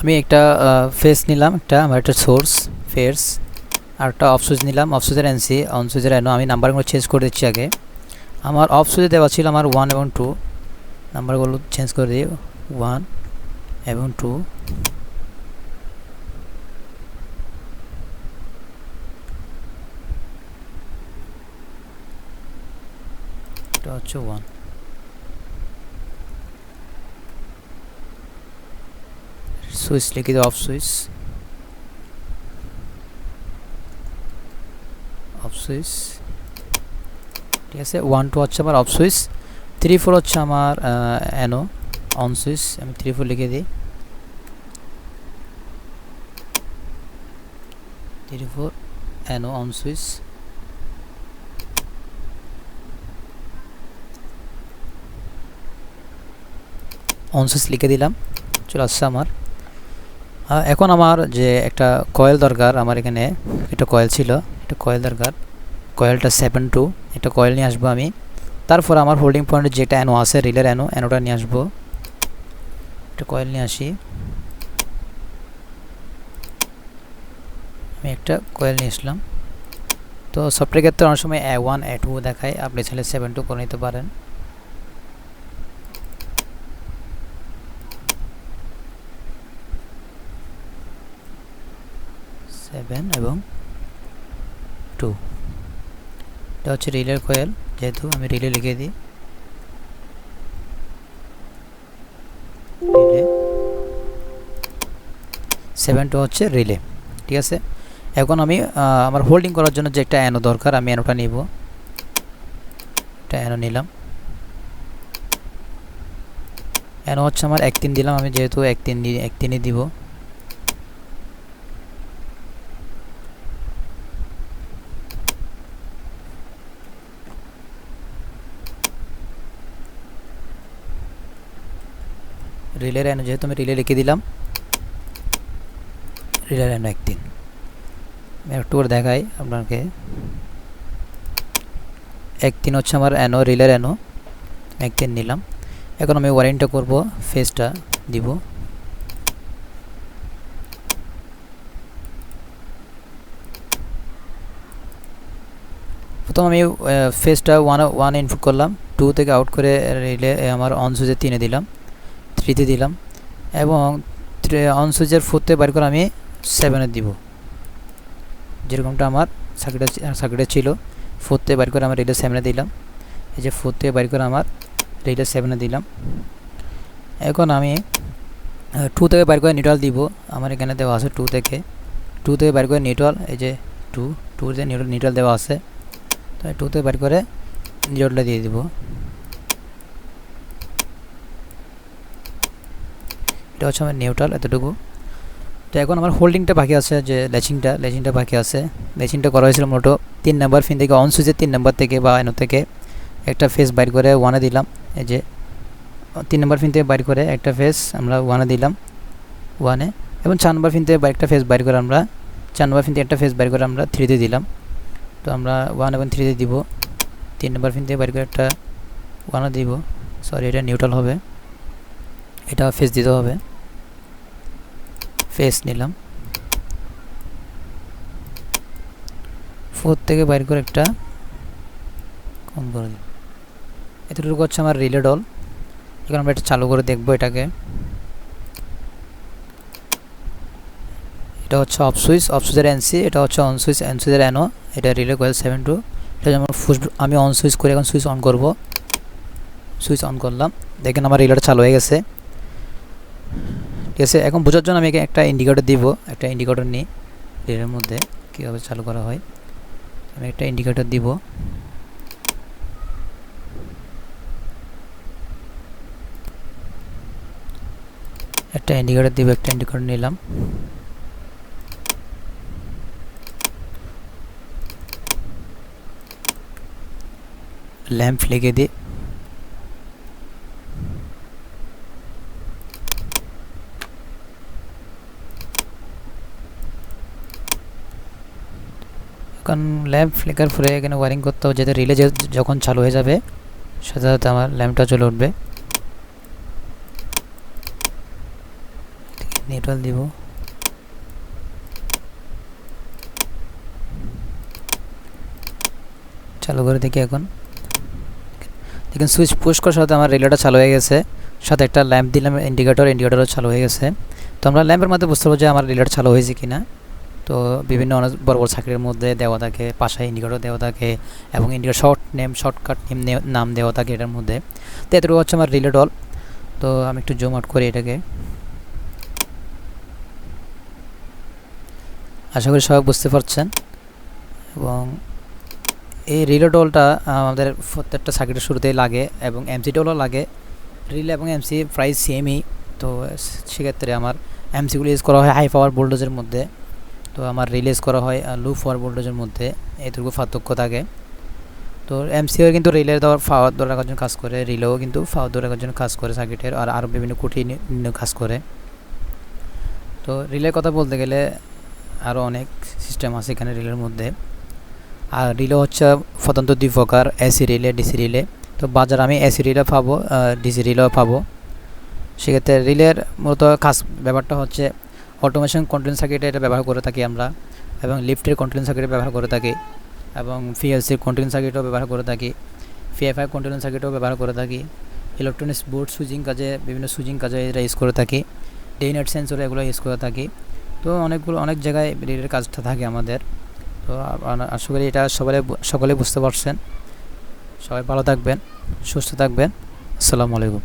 আমি একটা ফেস নিলাম, একটা, আমার একটা সোর্স ফেস আর একটা অফ সুইচ নিলাম অফ সুইচের এনসি অন সুইচের এনো আমি নাম্বারগুলো চেঞ্জ করে দিচ্ছি আগে। আমার অফ সুইচে দেওয়া ছিল আমার ওয়ান এবং টু নাম্বারগুলো চেঞ্জ করে দিই ওয়ান এবং টু এটা হচ্ছে ওয়ান সুইচ লিখে দিই অফ সুইচ। Off switch. ঠিক আছে ওয়ান টু হচ্ছে আমার অফ সুইচ। থ্রি ফোর হচ্ছে আমার অ্যানো অন সুইচ। আমি থ্রি ফোর লিখে দিই। Three four NO on switch. On switch লিখে দিলাম। চলে আসছে আমার। এখন আমার যে একটা কয়েল দরকার, আমার এখানে একটা কয়েল ছিল, একটা কয়েল দরকার। কয়েলটা সেভেন টু একটা কয়েল নিয়ে আসব আমি। তারপর আমার হোল্ডিং পয়েন্টে যেটা অ্যানো আছে রিলের অ্যানো অ্যানোটা নিয়ে আসব। একটা কয়েল নিয়ে আসি। আমি একটা কয়েল নিয়ে আসলাম। তো সফটওয়্যার ক্ষেত্রে অনেক সময় এ ওয়ান এ টু দেখায়। আপনি চাইলে সেভেন টু করে নিতে পারেন। সেভেন এবং টু এটা হচ্ছে রিলের কয়েল যেহেতু আমি রিলে লিখে দিই। সেভেন টু হচ্ছে রিলে, ঠিক আছে? এখন আমি আমার হোল্ডিং করার জন্য যে একটা অ্যানো দরকার, আমি অ্যানোটা নিব। একটা অ্যানো নিলাম। অ্যানো হচ্ছে আমার এক তিন দিলাম, আমি যেহেতু এক তিন এক তিনই দিব। রিলের অ্যানো যেহেতু আমি রিলে লিখে দিলাম রিলের অ্যানো একদিন। একটু করে দেখাই আপনাকে। একদিন হচ্ছে আমার অ্যানো রিলের অ্যানো একদিন নিলাম। এখন আমি ওয়ারেন্টটা করব ফেসটা দিব। প্রথম আমি ফেসটা ওয়ান ওয়ান ইনপুট করলাম। টু থেকে আউট করে রিলে আমার অন সুইচে তিনে দিলাম। থ্রিতে দিলাম এবং অন সুইচের ফোরতে বার করে আমি সেভেনে দিব। যেরকমটা আমার সার্কিটে সার্কিটে ছিল ফোরতে বার করে আমার রিলে সেভেনে দিলাম। এই যে ফোরতে বার করে আমার রিলে সেভেনে দিলাম। এখন আমি টু থেকে বার করে নিউট্রাল দিব। আমার এখানে দেওয়া আছে টু থেকে। টু থেকে বার করে নিউট্রাল এই যে টু টুতে নিউট্রাল নিউট্রাল দেওয়া আছে। তো টু থেকে বার করে নিউট্রালটা দিয়ে দিব। এটা হচ্ছে আমার নিউট্রাল এতটুকু। তো এখন আমার হোল্ডিংটা বাকি আছে, যে লেচিংটা লেচিংটা বাকি আছে। লেচিংটা করা হয়েছিল মূলত তিন নাম্বার ফিন থেকে অন সুইচের তিন নাম্বার থেকে বা এনো থেকে। একটা ফেস বাইর করে ওয়ানে দিলাম, এই যে তিন নাম্বার ফিন থেকে বাইর করে একটা ফেস আমরা ওয়ানে দিলাম ওয়ানে এবং চার নাম্বার ফিন থেকে একটা ফেস বাইর করে আমরা, চার নাম্বার ফিন থেকে একটা ফেস বাইর করে আমরা থ্রিতে দিলাম। তো আমরা ওয়ান এবং থ্রিতে দিব। তিন নাম্বার ফিন থেকে বাইর করে একটা ওয়ানে দিব। সরি এটা নিউট্রাল হবে। এটা ফেস দিতে হবে। ফেস নিলাম। ফোর থেকে বাইর করে একটা কম করে দিই এতটুকু হচ্ছে আমার রিলে ডল এখন আমরা এটা চালু করে দেখব এটাকে। এটা হচ্ছে অফ সুইচ অফ সুইচের এনসি এটা হচ্ছে অন সুইচ এন সুইচের এনও এটা রিলে কোয়েল সেভেন টু এটা যেমন ফুস আমি অন সুইচ করে এখন সুইচ অন করব। সুইচ অন করলাম। দেখেন আমার রিলেটা চালু হয়ে গেছে। ঠিক আছে এখন বোঝার জন্য আমি একটা ইন্ডিকেটর দিব, একটা ইন্ডিকেটর নিই রিলের মধ্যে কীভাবে চালু করা হয়। আমি একটা ইন্ডিকেটর দিব। একটা ইন্ডিকেটর দিব, একটা ইন্ডিকেটর নিলাম। ল্যাম্প লিখে দিই। এখন ল্যাম্প ফ্লিকার ফুলে এখানে ওয়ারিং করতে হবে, যাতে রিলে যখন চালু হয়ে যাবে, সাথে সাথে আমার ল্যাম্পটা চলে উঠবে। নিউট্রাল দিব। চালু করে দেখি এখন। দেখুন সুইচ পুশ করার সাথে আমার রিলেটা চালু হয়ে গেছে। সাথে একটা ল্যাম্প দিলাম, ইন্ডিকেটর, ইন্ডিকেটরও চালু হয়ে গেছে। তো আমরা ল্যাম্পের মধ্যে বুঝতে পারব যে আমার রিলেট চালু হয়েছে কি না তো বিভিন্ন অনেক বড় বড় চাকরির মধ্যে দেওয়া থাকে পাশে ইন্ডিকেটর দেওয়া থাকে এবং indicator short name shortcut name নাম দেওয়া থাকে এটার মধ্যে। তো এতটুকু হচ্ছে আমার রিলেট অল তো আমি একটু জুম আউট করি এটাকে। আশা করি সবাই বুঝতে পারছেন। এবং এই রিলে ডলটা আমাদের প্রত্যেকটা সার্কিটের শুরুতেই লাগে এবং এমসি ডলও লাগে। রিলে এবং এমসি প্রায় সেমই তো সেক্ষেত্রে আমার এমসিগুলো ইউজ করা হয় হাই পাওয়ার ভোল্টেজের মধ্যে। তো আমার রিলিজ করা হয় লু পাওয়ার ভোল্টেজের মধ্যে। এটুকু পার্থক্য থাকে। তো এমসিও কিন্তু রিলের দেওয়ার পাওয়ার ধরে রাখার জন্য কাজ করে রিলেও কিন্তু পাওয়ার ধরে রাখার জন্য কাজ করে সার্কিটের আর আরও বিভিন্ন কুটি কাজ করে। তো রিলের কথা বলতে গেলে আরও অনেক সিস্টেম আছে এখানে রিলের মধ্যে। আর রিলে হচ্ছে স্বতন্ত্র দুই প্রকার এসি রিলে ডিসি রিলে তো বাজার আমি এসি রিলে পাবো ডিসি রিলেও পাবো। সেক্ষেত্রে রিলের মূলত কাজ, ব্যাপারটা হচ্ছে অটোমেশন কন্ট্রোল সার্কিটে এটা ব্যবহার করে থাকি আমরা, এবং লিফটের কন্ট্রোল সার্কিটে ব্যবহার করে থাকি, এবং পিএলসির কন্ট্রোল সার্কিটও ব্যবহার করে থাকি ফিএফআই কন্ট্রোল সার্কিটও ব্যবহার করে থাকি ইলেকট্রনিক্স বোর্ড সুইচিং কাজে, বিভিন্ন সুইচিং কাজে এটা ইউজ করে থাকি ডেইনেট সেন্সর এগুলো ইউজ করে থাকি, তো অনেকগুলো, অনেক জায়গায় রিলের কাজটা থাকে আমাদের, তো আশা করি এটা সবাই সকলে বুঝতে পারছেন, সবাই ভালো থাকবেন, সুস্থ থাকবেন, আসসালামু আলাইকুম।